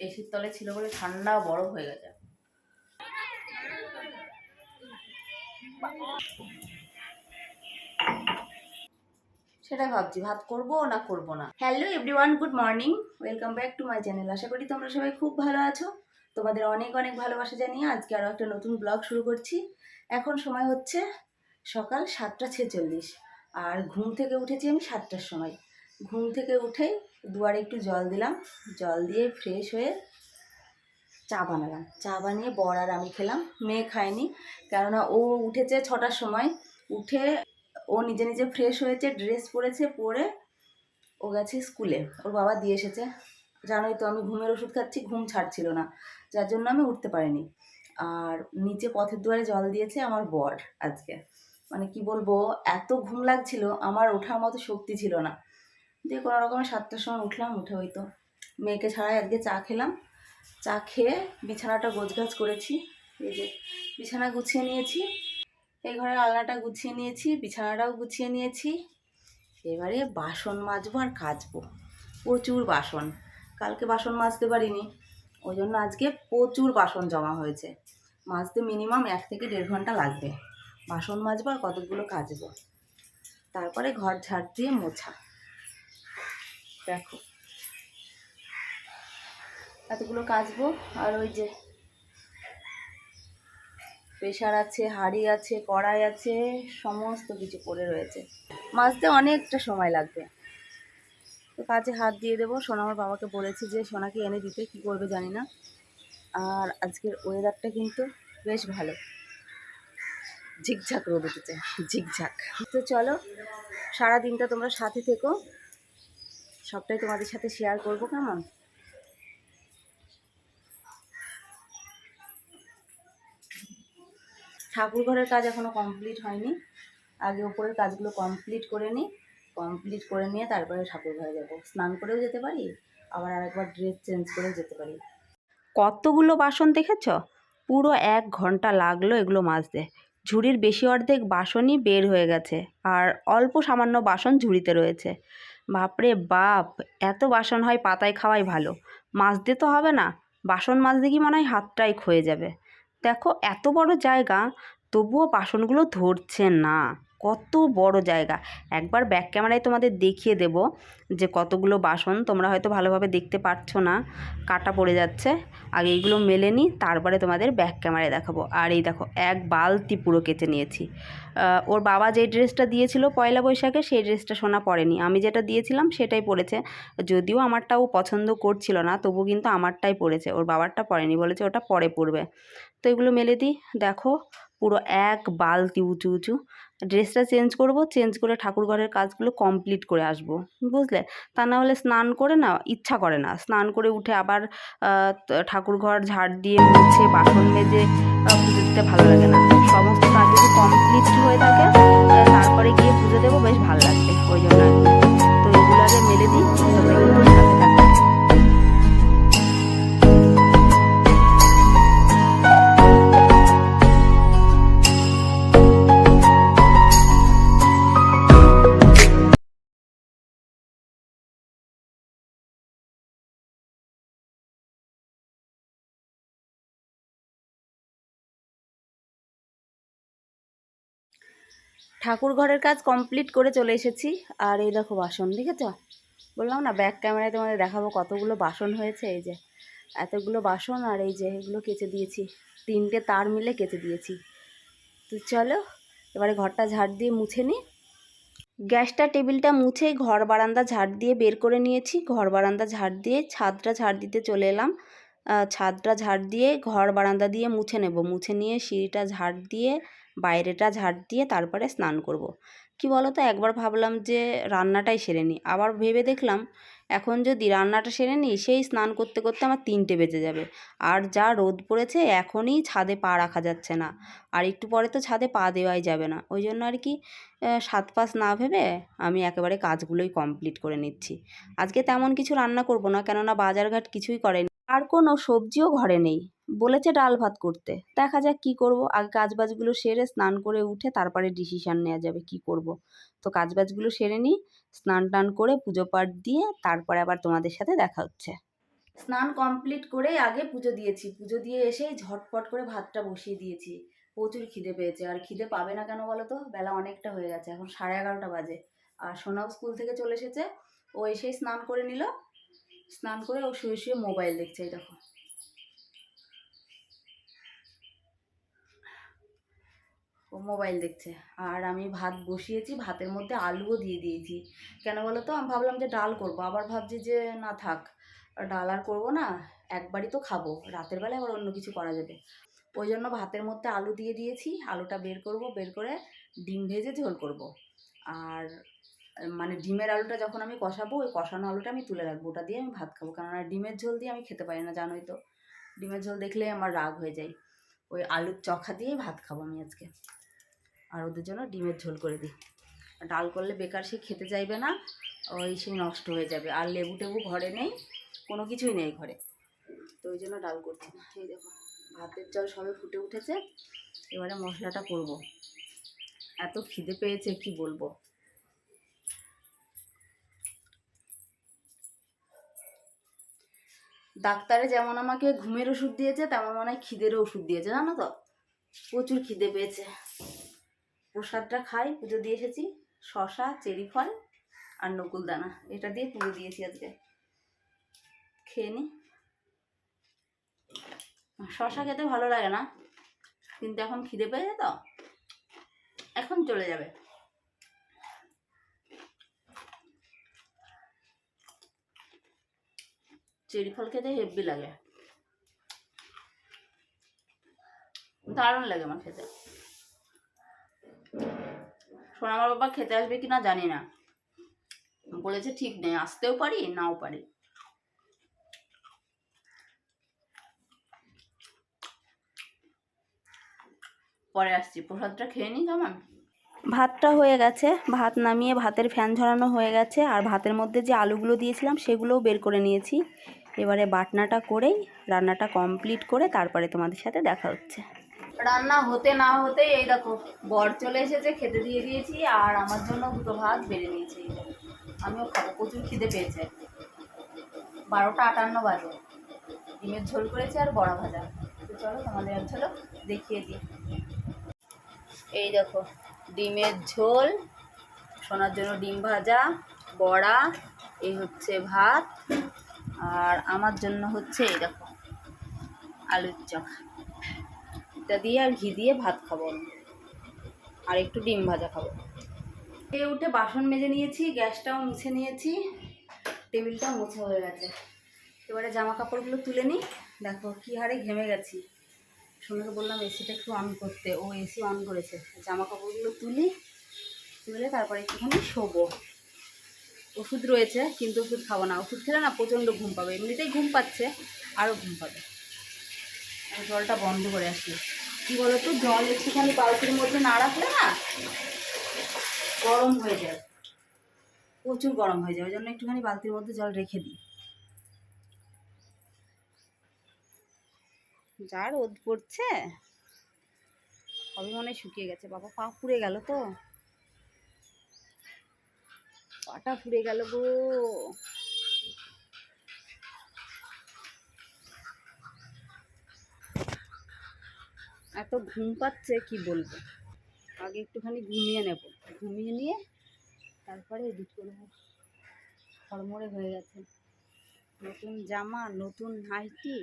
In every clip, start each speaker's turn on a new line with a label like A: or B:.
A: এসির তলে ছিল বলে ঠান্ডা বরফ হয়ে গেছে। সেটাই ভাবছি, ভাত করব না করব না? Hello everyone good morning welcome back to my channel আশা করি তোমরা সবাই খুব ভালো আছো। তোমাদের অনেক অনেক ভালোবাসা জানিয়ে আজকে আরও একটা নতুন ব্লগ শুরু করছি। এখন সময় হচ্ছে সকাল সাতটা ছেচল্লিশ, আর ঘুম থেকে উঠেছি আমি সাতটার সময়। ঘুম থেকে উঠে দুয়ারে একটু জল দিলাম। জল দিয়ে ফ্রেশ হয়ে চা বানালাম। চা বানিয়ে বর আর আমি খেলাম। মেয়ে খায়নি, কেননা ও উঠেছে ছটার সময়। উঠে ও নিজে নিজে ফ্রেশ হয়েছে ড্রেস পরেছে, পরে ও গেছে স্কুলে ওর বাবা দিয়ে এসেছে। জানোই তো আমি ঘুমের ওষুধ খাচ্ছি, ঘুম ছাড়ছিল না। যার জন্য আমি উঠতে পারিনি। আর নিচে পথের দুয়ারে জল দিয়েছে আমার বর আজকে। মানে কি বলব, এত ঘুম লাগছিল, আমার ওঠার মতো শক্তি ছিল না। দিয়ে কোনো রকমে সাতটার সময় উঠলাম, উঠে ওই তো মেয়েকে ছাড়াই আজকে চা খেলাম। চা খেয়ে বিছানাটা গোছগাছ করেছি, এই যে বিছানা গুছিয়ে নিয়েছি, এই ঘরের আলনাটা গুছিয়ে নিয়েছি, বিছানাটাও গুছিয়ে নিয়েছি। এবারে বাসন মাজবো আর কাচবো, প্রচুর বাসন, কালকে বাসন মাজতে পারিনি, ওই জন্য আজকে প্রচুর বাসন জমা হয়েছে। মাজতে মিনিমাম এক থেকে দেড় ঘণ্টা লাগবে, বাসন মাজবো আর কতগুলো কাচবো। তারপরে ঘর ঝাড় দিয়ে মোছা। দেখো। এতগুলো কাচবো, আর ওই যে প্রেশার আছে, হাঁড়ি আছে, কড়াই আছে, সমস্ত কিছু পড়ে রয়েছে। মাজতে অনেকটা সময় লাগবে। তো কাজে হাত দিয়ে দেবো। সোনা আমার বাবাকে বলেছি যে, সোনাকে এনে দিতে, কী করবে জানি না। আর আজকের ওয়েদারটা কিন্তু বেশ ভালো। ঝিকঝাক রোদ উঠেছে, ঝিকঝাক। তো চলো সারা দিনটা তোমরা সাথে থেকো। সবটাই তোমাদের সাথে শেয়ার করব, কেমন? ঠাকুর ঘরের কাজ এখনও কমপ্লিট হয়নি। আগে ওপরের কাজগুলো কমপ্লিট করে নিই কমপ্লিট করে নিয়ে তারপরে ঠাকুর ঘরে যাব। স্নান করেও যেতে পারি, আবার আরেকবার ড্রেস চেঞ্জ করেও যেতে পারি। কতগুলো বাসন দেখেছ? পুরো এক ঘণ্টা লাগল এগুলো মাজতে। ঝুড়ির বেশি অর্ধেক বাসনই বের হয়ে গেছে, আর অল্প সামান্য বাসন ঝুড়িতে রয়েছে। বাপরে বাপ, এত বাসন হয় পাতায় খাওয়াই ভালো। মাজতে তো হবে না, বাসন মাজতে কি মনে হয় হাতটাই ক্ষয়ে যাবে। দেখো, এত বড় জায়গা, তবুও বাসনগুলো ধরছে না। কত বড় জায়গা। একবার ব্যাক ক্যামেরায় তোমাদের দেখিয়ে দেব যে কতগুলো বাসন তোমরা হয়তো ভালোভাবে দেখতে পাচ্ছ না, কাটা পড়ে যাচ্ছে। আগে এইগুলো মেলে নিই, তারপরে তোমাদের ব্যাক ক্যামেরায় দেখাবো। আর এই দেখো, এক বালতি পুরো কেচে নিয়েছি। ওর বাবা যে ড্রেসটা দিয়েছিল পয়লা বৈশাখে, সেই ড্রেসটা শোনা পরেনি আমি যেটা দিয়েছিলাম সেটাই পড়েছে। যদিও আমারটা ও পছন্দ করছিল না, তবু কিন্তু আমারটাই পড়েছে। ওর বাবারটা পরেনি বলেছে ওটা পরে পড়বে তো এগুলো মেলে দিই। দেখো, পুরো এক বালতি উঁচু উঁচু। ড্রেসটা চেঞ্জ করব চেঞ্জ করে ঠাকুর ঘরের কাজগুলো কমপ্লিট করে আসব বুঝলে? তা না হলে স্নান করে না ইচ্ছা করে না। স্নান করে উঠে আবার আহ, ত- ঠাকুর ঘর ঝাড় দিয়ে মুছে বাসন মেজে পুজো দিতে ভালো লাগে না। সমস্ত কাজ যদি কমপ্লিট হয়ে থাকে তারপরে গিয়ে পুজো দেবো বেশ ভালো লাগবে। ওই জন্য। তো এগুলো আগে মেলে দিই ঠাকুর ঘরের কাজ কমপ্লিট করে চলে এসেছি। আর এই দেখো বাসন, দেখেছ? বললাম না ব্যাক ক্যামেরায় তোমাদের দেখাবো কতগুলো বাসন হয়েছে। এই যে এতগুলো বাসন আর এই যে এগুলো কেচে দিয়েছি। তিনটে তার মিলে কেচে দিয়েছি। তো চলো, এবারে ঘরটা ঝাড় দিয়ে মুছে নিই। গ্যাসটা, টেবিলটা মুছে ঘর বারান্দা ঝাড় দিয়ে বের করে নিয়েছি। ঘর বারান্দা ঝাড় দিয়ে ছাদটা ঝাড় দিতে চলে এলাম। ছাদটা ঝাড় দিয়ে ঘর বারান্দা দিয়ে মুছে নেব। মুছে নিয়ে সিঁড়িটা ঝাড় দিয়ে বাইরেটা ঝাড় দিয়ে তারপরে স্নান করব। কি বলো তো একবার ভাবলাম যে রান্নাটাই সেরে নিই। আবার ভেবে দেখলাম, এখন যদি রান্নাটা সেরে নিই, সেই স্নান করতে করতে আমার তিনটে বেজে যাবে। আর যা রোদ পড়েছে, এখনই ছাদে পা রাখা যাচ্ছে না। আর একটু পরে তো ছাদে পা দেওয়াই যাবে না। ওই জন্য আর কি সাত পাঁচ না ভেবে আমি একেবারে কাজগুলোই কমপ্লিট করে নিচ্ছি। আজকে তেমন কিছু রান্না করব না, কেননা বাজারঘাট কিছুই করেনি। আর কোনো সবজিও ঘরে নেই। বলেছে ডাল ভাত করতে। দেখা যাক কি করব। আগে কাজবাজগুলো সেরে স্নান করে উঠে তারপরে ডিসিশান নেওয়া যাবে কি করব। তো কাজবাজগুলো সেরে নিই, স্নান টান করে পুজো পাঠ দিয়ে তারপরে আবার তোমাদের সাথে দেখা হচ্ছে। স্নান কমপ্লিট করেই আগে পুজো দিয়েছি। পুজো দিয়ে এসেই ঝটপট করে ভাতটা বসিয়ে দিয়েছি। প্রচুর খিদে পেয়েছে। আর খিদে পাবে না কেন বলো তো? বেলা অনেকটা হয়ে গেছে। এখন সাড়ে এগারোটা বাজে। আর সোনাও স্কুল থেকে চলে এসেছে। ও এসেই স্নান করে নিল। স্নান করে ও শুয়ে শুয়ে মোবাইল দেখছে, এই দেখো। ও মোবাইল দেখছে। আর আমি ভাত বসিয়েছি, ভাতের মধ্যে আলুও দিয়ে দিয়েছি। কেন বলো তো আমি ভাবলাম যে ডাল করব। আবার ভাবছি যে না থাক, ডাল আর করব না, একবারই তো খাব। রাতের বেলায় আবার অন্য কিছু করা যাবে। ওই জন্য ভাতের মধ্যে আলু দিয়ে দিয়েছি। আলুটা বের করব, বের করে ডিম ভেজে ঝোল করব। আর মানে ডিমের আলুটা যখন আমি কষাবো, ওই কষানো আলুটা আমি তুলে রাখব। ওটা দিয়ে আমি ভাত খাব। কেননা ডিমের ঝোল দিয়ে আমি খেতে পারি না, জানোই তো। ডিমের ঝোল দেখলে আমার রাগ হয়ে যায়। ওই আলুর চখা দিয়েই ভাত খাব আমি আজকে। আর ওদের জন্য ডিমের ঝোল করে দিই। ডাল করলে বেকার সে খেতে চাইবে না, ওই সে নষ্ট হয়ে যাবে। আর লেবু টেবু ঘরে নেই, কোনো কিছুই নেই ঘরে। তো ওই জন্য ডাল করছি না। এই দেখো, ভাতের জল সবে ফুটে উঠেছে। এবারে মশলাটা করব। এত খিদে পেয়েছে, কি বলব? ডাক্তারে যেমন আমাকে ঘুমের ওষুধ দিয়েছে, তেমন মনে হয় খিদেরও ওষুধ দিয়েছে, জানো তো? প্রচুর খিদে পেয়েছে। প্রসাদটা খাই, পুজো দিয়ে এসেছি শশা চেরি ফল আর নকুল দানা। এটা দিয়ে পুজো দিয়েছি আজকে। খেয়ে নি? শশা খেতে ভালো লাগে না, কিন্তু এখন খিদে পেয়েছে তো? এখন চলে যাবে। চেরি ফল খেতে হেভি লাগে। দারুণ লাগে আমার খেতে। সোনামার বাবা খেতে আসবে কিনা জানি না। বলেছে ঠিক নেই, আসতেও পারি, নাও পারি। পরে আসছি, প্রসাদটা খেয়ে নিই কেমন? ভাতটা হয়ে গেছে। ভাত নামিয়ে ভাতের ফ্যান ঝরানো হয়ে গেছে। আর ভাতের মধ্যে যে আলুগুলো দিয়েছিলাম, সেগুলোও বের করে নিয়েছি। এবারে বাটনাটা করেই রান্নাটা কমপ্লিট করে তারপরে তোমাদের সাথে দেখা হচ্ছে। রান্না হতে না হতে এই দেখো, বর চলে এসেছে, খেতে দিয়ে দিয়েছি, আর আমার জন্য দুটো ভাত বেড়ে নিয়েছি। আমিও খাব, প্রচুর খিদে পেয়েছে। বারোটা আটান্ন বাজে। ডিমের ঝোল করেছি আর বড়া ভাজা। তো চলো তোমাদের ঝোলো দেখিয়ে দিই। এই দেখো ডিমের ঝোল, সোনার জন্য ডিম ভাজা, বড়া, এই হচ্ছে ভাত, আর আমার জন্য হচ্ছে এই দেখো আলুর চখা এটা দিয়ে আর ঘি দিয়ে ভাত খাব। আর একটু ডিম ভাজা খাব। খেয়ে উঠে বাসন মেজে নিয়েছি, গ্যাসটাও মুছে নিয়েছি, টেবিলটাও মুছে হয়ে গেছে। এবারে জামা কাপড়গুলো তুলে নিই। দেখো কী হারে ঘেমে গেছি। সোনাকে বললাম এসিটা একটু অন করতে। ও এসি অন করেছে। জামা কাপড়গুলো তুলি, তুলে তারপরে একটুখানি শোবো। ওষুধ রয়েছে, কিন্তু ওষুধ খাব না। ওষুধ খেলে না প্রচণ্ড ঘুম পাবে। এমনিতেই ঘুম পাচ্ছে আরও ঘুম পাবে। জলটা বন্ধ করে আসি। কী বলো তো জল একটুখানি বালতির মধ্যে না রাখলে না গরম হয়ে যায়। প্রচুর গরম হয়ে যায়। ওই জন্য একটুখানি বালতির মধ্যে জল রেখে দিই। যা রোদ পড়ছে। সবই মনে শুকিয়ে গেছে। বাবা, পা পুড়ে গেল তো। পাটা পুড়ে গেল গো। এত ঘুম পাচ্ছে, কি বলব? আগে একটুখানি ঘুমিয়ে নেব। ঘুমিয়ে নিয়ে তারপরে এডিট করব হড়মড়ে হয়ে গেছে। নতুন জামা, নতুন নাইটি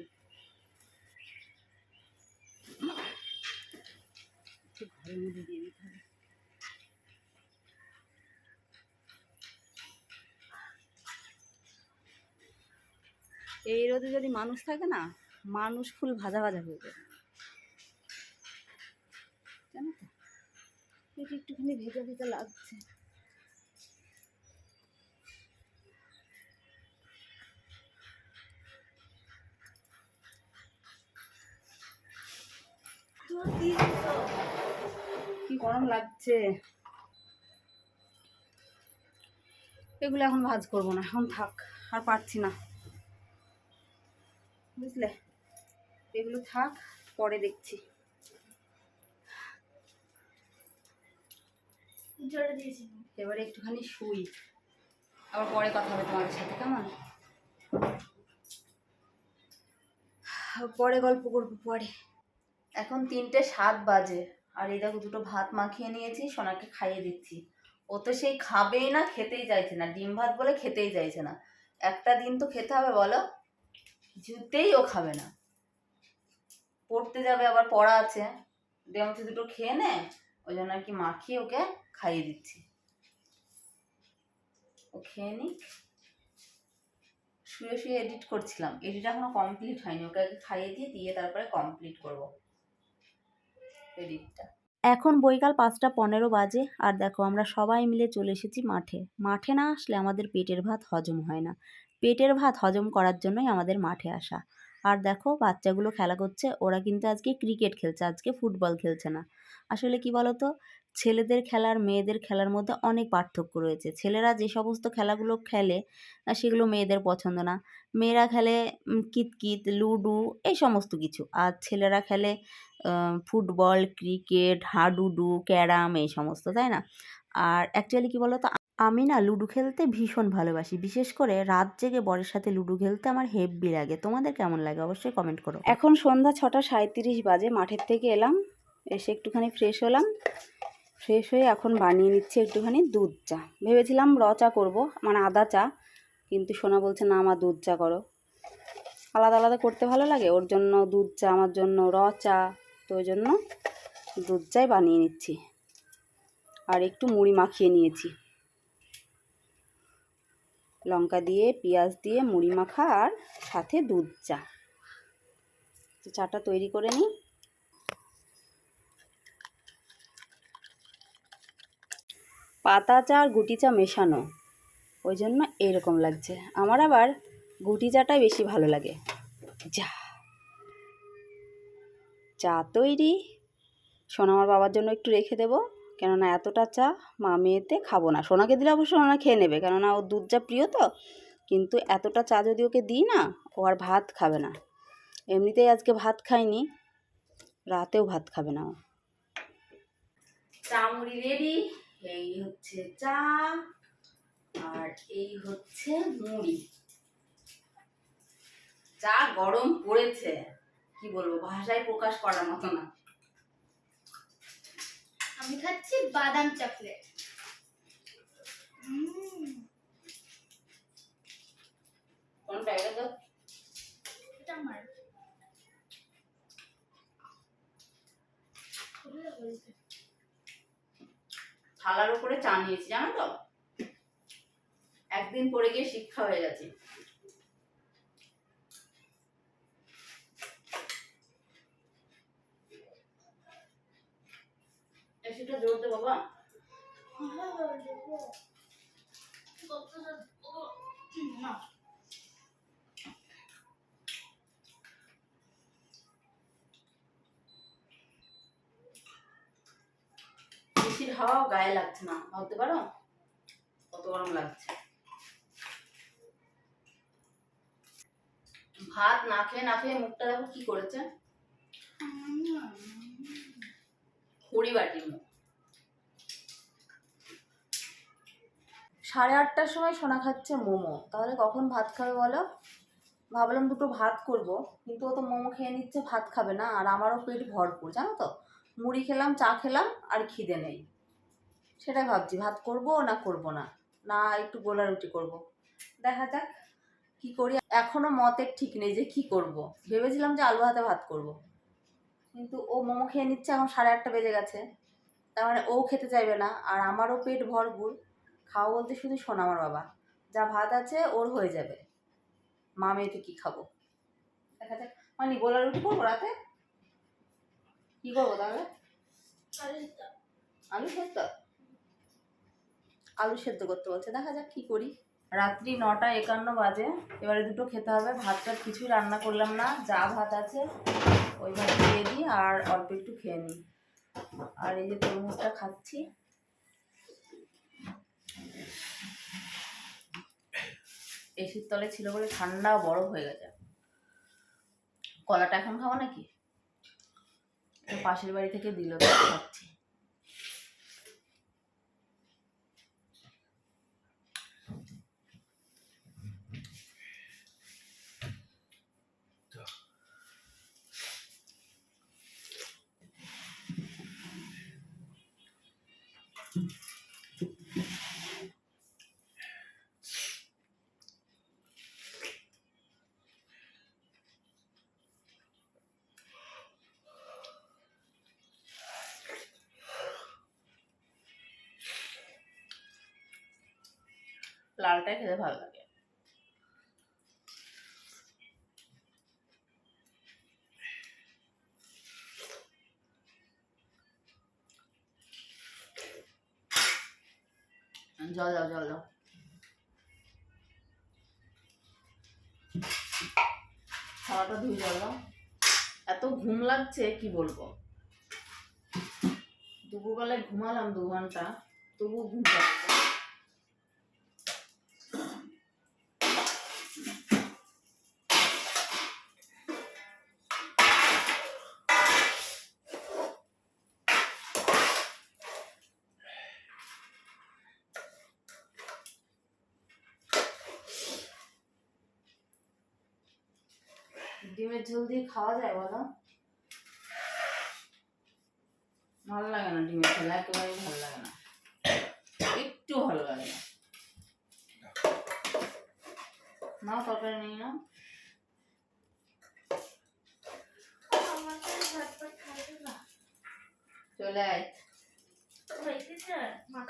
A: এই রোদে যদি মানুষ থাকে না, মানুষ ফুল ভাজা ভাজা হয়ে যাবে তো? একটুখানি ভেজা ভেজা লাগছে। কি গরম লাগছে। এগুলো এখন ভাজ করব না এখন থাক আর পারছি না। বুঝলে? এগুলো থাক পরে দেখছি। এবারে একটুখানি শুই। আবার পরে কথা হবে তোমাদের সাথে কেমন? পরে গল্প করব পরে। এখন তিনটে সাত বাজে। আর এই দেখো দুটো ভাত মাখিয়ে নিয়েছি, সোনাকে খাইয়ে দিচ্ছি। ও তো সেই খাবেই না, খেতেই চাইছে না। ডিম ভাত বলে খেতেই চাইছে না। একটা দিন তো খেতে হবে, বলো? কিছুতেই ও খাবে না। পড়তে যাবে, আবার পড়া আছে। ডেমতে দুটো খেয়ে নে, ওই জন্য আর কি মাখিয়ে ওকে খাইয়ে দিচ্ছি। ও খেয়ে নিক। শুয়ে শুয়ে এডিট করছিলাম। এডিট এখনও কমপ্লিট হয়নি। ওকে আগে খাইয়ে দিয়ে দিয়ে তারপরে কমপ্লিট করব। এখন বৈকাল পাঁচটা পনেরো বাজে, আর দেখো আমরা সবাই মিলে চলে এসেছি মাঠে। মাঠে না আসলে আমাদের পেটের ভাত হজম হয় না। পেটের ভাত হজম করার জন্যই আমাদের মাঠে আসা। আর দেখো বাচ্চাগুলো খেলা করছে, ওরা কিন্তু আজকে ক্রিকেট খেলছে, আজকে ফুটবল খেলছে না। আসলে কি বলতো ছেলেদের খেলার মেয়েদের খেলার মধ্যে অনেক পার্থক্য রয়েছে। ছেলেরা যে সমস্ত খেলাগুলো খেলে সেগুলো মেয়েদের পছন্দ না। মেয়েরা খেলে কিতকিত, লুডু, এই সমস্ত কিছু। আর ছেলেরা খেলে ফুটবল, ক্রিকেট, হাডুডু, ক্যারাম, এই সমস্ত, তাই না? আর অ্যাকচুয়ালি কি বলতো, আমি না লুডো খেলতে ভীষণ ভালোবাসি। বিশেষ করে রাত জেগে বরের সাথে লুডো খেলতে আমার হেভি লাগে। তোমাদের কেমন লাগে? অবশ্যই কমেন্ট করো। এখন সন্ধ্যা ছটা সাঁত্রিশ বাজে। মাঠের থেকে এলাম, এসে একটুখানি ফ্রেশ হলাম। ফ্রেশ হয়ে এখন বানিয়ে নিচ্ছি একটুখানি দুধ চা। ভেবেছিলাম র চা করব মানে আদা চা, কিন্তু সোনা বলছে, না আমার দুধ চা করো। আলাদা আলাদা করতে ভালো লাগে, ওর জন্য দুধ চা, আমার জন্য র চা, তো ওই জন্য দুধ চাই বানিয়ে নিচ্ছি। আর একটু মুড়ি মাখিয়ে নিয়েছি। লঙ্কা দিয়ে, পেঁয়াজ দিয়ে মুড়ি মাখা, আর সাথে দুধ চা। চাটা তৈরি করে নিই। পাতা চা আর গুটি চা মেশানো। ওই জন্য এরকম লাগছে। আমার আবার গুটি চাটাই বেশি ভালো লাগে। যা। চা তৈরি। সোনা আমার বাবার জন্য একটু রেখে দেবো। কেননা এতটা চা মা মেয়েতে খাব না। সোনাকে দিলে অবশ্য সোনা খেয়ে নেবে। কেননা ওর দুধ চা প্রিয় তো। কিন্তু এতটা চা যদি ওকে দিই না, ও আর ভাত খাবে না। এমনিতেই আজকে ভাত খায়নি রাতেও ভাত খাবে না ও। চা মুড়ি রেডি। এই হচ্ছে চা আর এই হচ্ছে মুড়ি। চা গরম পড়েছে কি বলব ভাষায় প্রকাশ করার মতো না।
B: আমি খাচ্ছি বাদাম চকলেট।
A: কোনটা এটা তো?
B: এটা আমার।
A: থালার উপরে চা নিয়েছি জানো তো? একদিন পরে গিয়ে শিক্ষা হয়ে গেছে। সেটা জোর দে বাবা।
B: না।
A: হাওয়াও গায়ে লাগছে না, ভাবতে পারো? কত গরম লাগছে। ভাত না খেয়ে না খেয়ে মুখটা দেখো কি করেছে। বাটির মুখ। সাড়ে আটটার সময় সোনা খাচ্ছে মোমো। তাহলে কখন ভাত খাবে বলো? ভাবলাম দুটো ভাত করব, কিন্তু ও তো মোমো খেয়ে নিচ্ছে, ভাত খাবে না, আর আমারও পেট ভরপুর, জানো তো? মুড়ি খেলাম, চা খেলাম, আর খিদে নেই। সেটাই ভাবছি ভাত করব না করব না? না একটু গোলা রুটি করব। দেখা যাক কি করি। এখনও মতের ঠিক নেই যে কি করব। ভেবেছিলাম যে আলু হাতে ভাত করব। কিন্তু ও মোমো খেয়ে নিচ্ছে এখন সাড়ে আটটা বেজে গেছে। তার মানে ও খেতে চাইবে না আর আমারও পেট ভরপুর। খাওয়া বলতে শুধু শোনা আমার বাবা। যা ভাত আছে ওর হয়ে যাবে। মা মেয়েতে কি খাব? দেখা যাক। মানে গোলা রুটি করব রাতে? কি করব তাহলে? আলু সেদ্ধ আলু সেদ্ধ করতে বলছে। দেখা যাক কি করি। রাত্রি নটা একান্ন বাজে। এবারে দুটো খেতে হবে। ভাত টাত কিছুই রান্না করলাম না। যা ভাত আছে, ওই ভাত দিয়ে দিই আর অল্প একটু খেয়ে নিই। আর এই যে তরমুজটা খাচ্ছি। এসির তলে ছিল বলে ঠান্ডা বরফ হয়ে গেছে। কলাটা এখন খাব নাকি? পাশের বাড়ি থেকে দিল খাচ্ছি। লালটাই খেতে ভালো লাগে। জল দাও জল দাও। খাওয়াটা ধুই জল দাও। এত ঘুম লাগছে, কি বলব? দুপুরবেলায় ঘুমালাম দু ঘণ্টা তবু ঘুম পাচ্ছে ডিমের ঝোল দিয়ে খাওয়া যায় বলো? ভালো লাগে না ডিমের ঝোল একেবারেই ভালো লাগে না। একটু ভালো লাগে না। নাও তরকারি নিয়ে নাও। চলে আয়।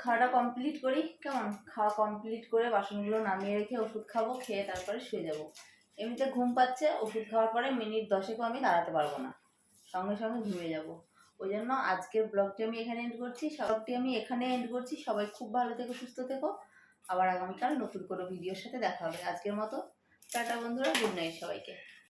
A: খাওয়াটা কমপ্লিট করি, কেমন? খাওয়া কমপ্লিট করে বাসনগুলো নামিয়ে রেখে ওষুধ খাব, খেয়ে তারপরে শুয়ে যাব। এমনিতে ঘুম পাচ্ছে, ওষুধ খাওয়ার পরে মিনিট দশেকও আমি দাঁড়াতে পারব না। সঙ্গে সঙ্গে ঘুমিয়ে যাব। ওই জন্য আজকের ব্লগটি আমি এখানে এন্ড করছি। সবটি আমি এখানে এন্ড করছি। সবাই খুব ভালো থেকো, সুস্থ থেকো। আবার আগামীকাল নতুন কোনো ভিডিওর সাথে দেখা হবে। আজকের মতো, টাটা বন্ধুরা গুড নাইট সবাইকে।